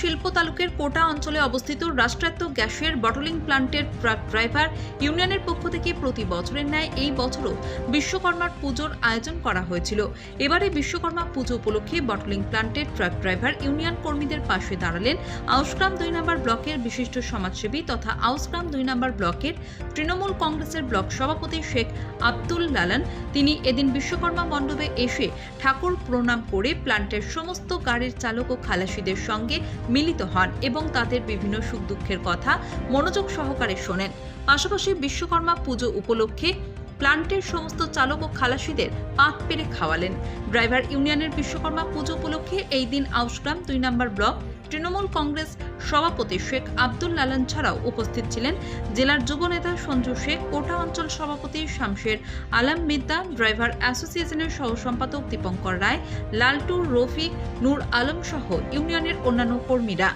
শিল্প তালুকের কোটা অঞ্চলে অবস্থিত রাষ্ট্রায়ত্ত গ্যাসের বটলিং প্লান্টের ট্রাক ড্রাইভার ইউনিয়নের পক্ষ থেকে প্রতি বছরের ন্যায় এই বছরও বিশ্বকর্মার পুজোর আয়োজন করা হয়েছিল। এবারে বিশ্বকর্মা পুজো উপলক্ষে বটলিং প্লান্টের ট্রাক ড্রাইভার ইউনিয়ন কর্মীদের পাশে দাঁড়ালেন আউসগ্রাম দুই নম্বর ব্লকের বিশিষ্ট সমাজসেবী তথা আউসগ্রাম দুই নম্বর ব্লকের তৃণমূল কংগ্রেসের ব্লক সভাপতি শেখ আব্দুল লালান। তিনি এদিন বিশ্বকর্মা মণ্ডপে এসে ঠাকুর প্রণাম করে প্লান্টের সমস্ত গাড়ির চালক ও খালাসিদের সঙ্গে মিলিত হন এবং তাদের বিভিন্ন সুখ দুঃখের কথা মনোযোগ সহকারে শোনেন। পাশাপাশি বিশ্বকর্মা পুজো উপলক্ষে প্লান্টের সমস্ত চালক ও খালাসিদের পাত পেরে খাওয়ালেন। ড্রাইভার ইউনিয়নের বিশ্বকর্মা পুজো উপলক্ষে এই দিন আউসগ্রাম দুই নম্বর ব্লক তৃণমূল কংগ্রেস সভাপতি শেখ আব্দুল লালন ছাড়াও উপস্থিত ছিলেন জেলার যুবনেতা সঞ্জু শেখ, কোটা অঞ্চল সভাপতি শামশের আলম মিদ্দা, ড্রাইভার অ্যাসোসিয়েশনের সহ সম্পাদক দীপঙ্কর রায়, লালটু, রফিক, নূর আলম সহ ইউনিয়নের অন্যান্য কর্মীরা।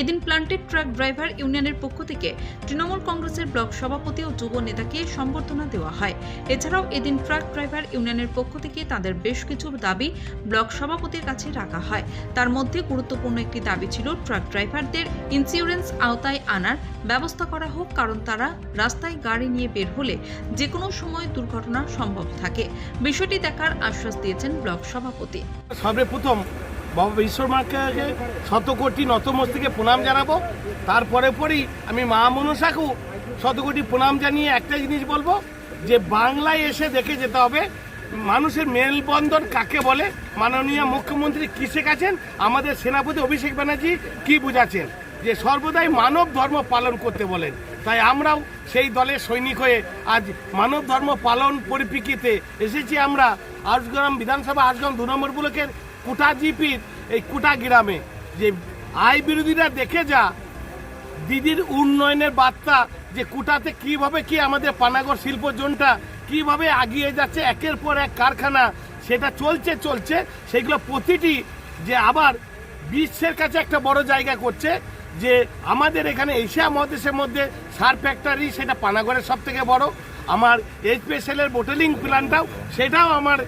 এদিন প্লান্টেড ট্রাক ড্রাইভার ইউনিয়নের পক্ষ থেকে তৃণমূল কংগ্রেসের ব্লক সভাপতি ও যুব নেতাকে সম্বর্ধনা দেওয়া হয়। এছাড়াও এদিন ট্রাক ড্রাইভার ইউনিয়নের পক্ষ থেকে তাদের বেশ কিছু দাবি ব্লক সভাপতির কাছে রাখা হয়। তার মধ্যে গুরুত্বপূর্ণ একটি দাবি ছিল ট্রাক ড্রাইভারদের ইন্স্যুরেন্স আওতায় আনার ব্যবস্থা করা হোক, কারণ তারা রাস্তায় গাড়ি নিয়ে বের হলে যে কোনো সময় দুর্ঘটনা সম্ভব থাকে। বিষয়টি দেখার আশ্বাস দিয়েছেন ব্লক সভাপতি। সর্বপ্রথম বাবা বিশ্বকর্মাকে শত কোটি নতমস্তিকে প্রণাম জানাব। তারপরে পরেই আমি মা মনসাকেও শত কোটি প্রণাম জানিয়ে একটা জিনিস বলব, যে বাংলায় এসে দেখে যেতে হবে, মানুষের মেলবন্ধন কাকে বলে? মাননীয় মুখ্যমন্ত্রী কি শেখাচ্ছেন আমাদের সেনাপতি অভিষেক ব্যানার্জি কি বুঝাচ্ছেন? যে সর্বদাই মানব ধর্ম পালন করতে বলেন। তাই আমরাও সেই দলের সৈনিক হয়ে আজ মানব ধর্ম পালন পরিপ্রেক্ষিতে এসেছি আমরা। আজগ্রাম বিধানসভা আজগ্রাম দু নম্বর ব্লকের কুটা জিপির এই কুটা গ্রামে। যে আই বিরোধীরা দেখে যা, দিদির উন্নয়নের বার্তা, যে কুটাতে কীভাবে কি আমাদের পানাগড় শিল্প জোনটা কীভাবে আগিয়ে যাচ্ছে, একের পর এক কারখানা, সেটা চলছে চলছে। সেগুলো প্রতিটি যে আবার বিশ্বের কাছে একটা বড় জায়গা করছে, যে আমাদের এখানে এশিয়া মহাদেশের মধ্যে সার ফ্যাক্টরি, সেটা পানাগড়ের সব থেকে বড়। আমার এইচপিএসএলের বোটেলিং প্ল্যান্টটাও সেটাও আমার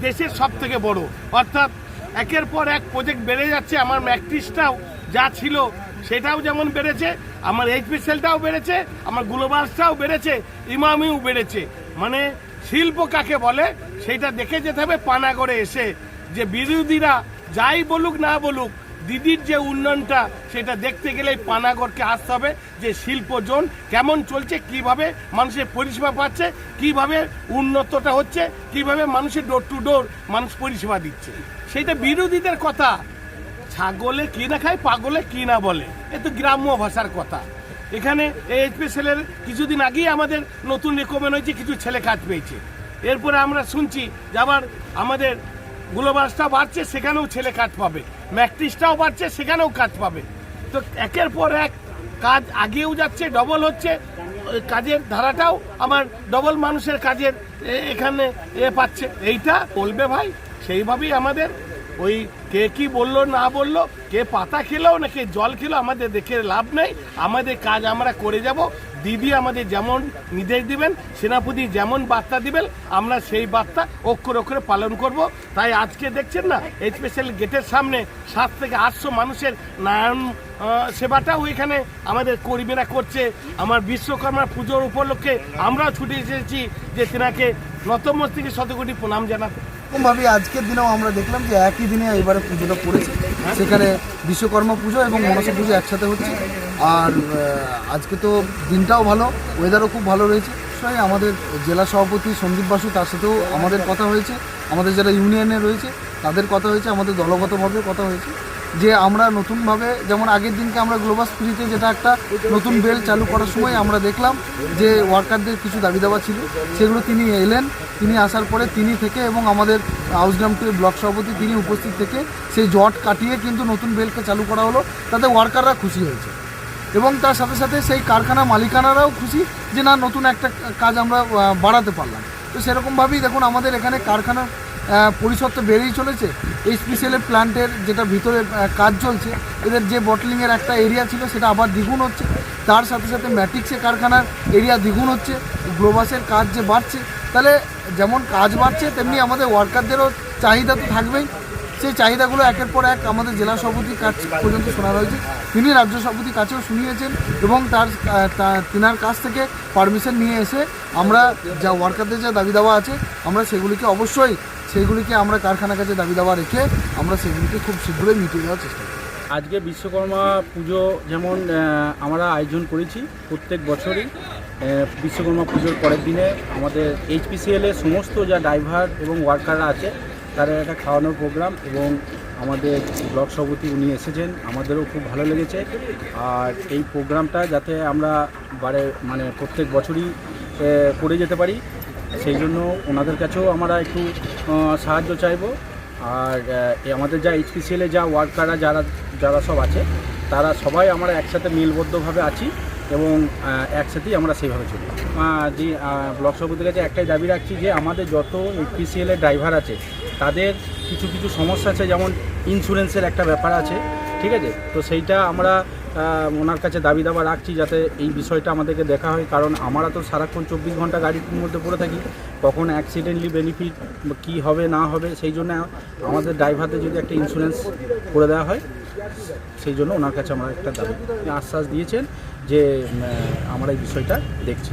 দেশের সব থেকে বড়। অর্থাৎ একের পর এক প্রজেক্ট বেড়ে যাচ্ছে। আমার ম্যাকট্রিসটাও যা ছিল সেটাও যেমন বেড়েছে, আমার এইচপিসেলটাও বেড়েছে, আমার গ্লোবালসটাও বেড়েছে ইমামিও বেড়েছে। মানে শিল্প কাকে বলে, সেটা দেখে যেতে হবে, পানাগড়ে এসে। যে বিরোধীরা যাই বলুক, না বলুক দিদির যে উন্নয়নটা, সেটা দেখতে গেলে পানাগড়কে আসতে হবে যে শিল্প জোন কেমন চলছে, কীভাবে মানুষের পরিষেবা পাচ্ছে, কীভাবে উন্নতটা হচ্ছে, কীভাবে মানুষের ডোর টু ডোর মানুষ পরিষেবা দিচ্ছে। সেটা বিরোধীদের কথা। ছাগলে কি না খায়, পাগলে কি না বলে। এ তো গ্রাম্য ভাষার কথা। এখানে এই এইচপিএসএলের কিছুদিন আগেই আমাদের নতুন রেকমেন্ড হয়েছে, কিছু ছেলে কাজ পেয়েছে। এরপরে আমরা শুনছি যে আবার আমাদের গ্লোবাসটা বাড়ছে, সেখানেও ছেলে কাজ পাবে। ম্যাট্রিক্সটাও বাড়ছে, সেখানেও কাজ পাবে। তো একের পর এক কাজ আগেও যাচ্ছে ডবল হচ্ছে। কাজের ধারাটাও আমার ডবল মানুষের কাজের এখানে এ পাচ্ছে। এইটা বলবে ভাই, সেইভাবেই আমাদের ওই কে কি বলল, না বলল, কে পাতা খেলো না কে জল খেলো, আমাদের দেখে লাভ নেই। আমাদের কাজ আমরা করে যাব। দিদি আমাদের যেমন নির্দেশ দিবেন, সেনাপতি যেমন বার্তা দিবেন, আমরা সেই বার্তা অক্ষর অক্ষরে পালন করব। তাই আজকে দেখছেন না স্পেশাল গেটের সামনে সাত থেকে আটশো মানুষের নারায়ণ সেবাটাও এখানে আমাদের কর্মীরা করছে। আমার বিশ্বকর্মা পুজোর উপলক্ষে আমরাও ছুটে এসেছি যে তেনাকে নতমস্তিকে শতকোটি প্রণাম জানাতে। এরকমভাবে আজকের দিনেও আমরা দেখলাম যে একই দিনে এবারে পুজোটা পড়েছে। সেখানে বিশ্বকর্মা পুজো এবং মনসা পুজো একসাথে হচ্ছে। আর আজকে তো দিনটাও ভালো ওয়েদারও খুব ভালো রয়েছে। সবাই আমাদের জেলা সভাপতি সন্দীপ বাসু তার সাথেও আমাদের কথা হয়েছে। আমাদের যারা ইউনিয়নে রয়েছে, তাদের কথা হয়েছে। আমাদের দলগতভাবেও কথা হয়েছে। যে আমরা নতুনভাবে যেমন আগের দিনকে আমরা গ্লোবাল স্পিরিটে যেটা একটা নতুন বেল চালু করার সময় আমরা দেখলাম যে ওয়ার্কারদের কিছু দাবি দাবা ছিল সেগুলো তিনি এলেন তিনি আসার পরে তিনি থেকে এবং আমাদের হাউসগ্রাম ব্লক সভাপতি তিনি উপস্থিত থেকে সেই জট কাটিয়ে কিন্তু নতুন বেলকে চালু করা হলো তাতে ওয়ার্কাররা খুশি হয়েছে। এবং তার সাথে সাথে সেই কারখানা মালিকানারাও খুশি যে না নতুন একটা কাজ আমরা বাড়াতে পারলাম। তো সেরকমভাবেই দেখুন আমাদের এখানে কারখানার আহ, পরিসর তো বেড়েই চলেছে। এই স্পেশালের প্ল্যান্টের যেটা ভিতরে কাজ চলছে, এদের যে বটলিংয়ের একটা এরিয়া ছিল, সেটা আবার দ্বিগুণ হচ্ছে। তার সাথে সাথে ম্যাট্রিক্সের কারখানার এরিয়া দ্বিগুণ হচ্ছে। গ্লোবাসের কাজ যে বাড়ছে, তাহলে যেমন কাজ বাড়ছে, তেমনি আমাদের ওয়ার্কারদেরও চাহিদা তো থাকবেই। সেই চাহিদাগুলো একের পর এক আমাদের জেলা সভাপতির কাছ পর্যন্ত শোনা রয়েছে। তিনি রাজ্য সভাপতির কাছেও শুনিয়েছেন এবং তার তিনার কাছ থেকে পারমিশন নিয়ে এসে আমরা যা ওয়ার্কারদের যা দাবি দাওয়া আছে, আমরা সেগুলিকে অবশ্যই, সেগুলিকে আমরা কারখানার কাছে দাবি দাওয়া রেখে আমরা সেগুলিকে খুব শীঘ্রই মিটিয়ে দেওয়ার চেষ্টা করি আজকে বিশ্বকর্মা পুজো যেমন আমরা আয়োজন করেছি প্রত্যেক বছরই বিশ্বকর্মা পুজোর পরের দিনে আমাদের এইচপিসিএল এর সমস্ত যা ড্রাইভার এবং ওয়ার্কাররা আছে তারা একটা খাওয়ানোর প্রোগ্রাম এবং আমাদের ব্লক সভাপতি উনি এসেছেন। আমাদেরও খুব ভালো লেগেছে। আর এই প্রোগ্রামটা যাতে আমরা বারে মানে প্রত্যেক বছরই করে যেতে পারি, সেই জন্য ওনাদের কাছেও আমরা একটু সাহায্য চাইব। আর আমাদের যা এইচপিসিএলে যা ওয়ার্কাররা যারা যারা সব আছে, তারা সবাই আমরা একসাথে মিলবদ্ধভাবে আছি। এবং একসাথেই আমরা সেইভাবে চলি। যে ব্লক সভাপতির কাছে একটাই দাবি রাখছি যে, আমাদের যত এইচপিসিএল ড্রাইভার আছে, তাদের কিছু কিছু সমস্যা আছে, যেমন ইন্স্যুরেন্সের একটা ব্যাপার আছে, ঠিক আছে? তো সেইটা আমরা ওনার কাছে দাবি দাবা রাখছি যাতে এই বিষয়টা আমাদেরকে দেখা হয়। কারণ আমরা তো সারাক্ষণ চব্বিশ ঘণ্টা গাড়ির মধ্যে পড়ে থাকি, কখন অ্যাক্সিডেন্টলি বেনিফিট কি হবে, না হবে, সেই জন্য আমাদের ড্রাইভারদের যদি একটা ইন্স্যুরেন্স করে দেওয়া হয়, সেই জন্য ওনার কাছে আমরা একটা দাবি, আশ্বাস দিয়েছেন। যে আমরা এই বিষয়টা দেখছি।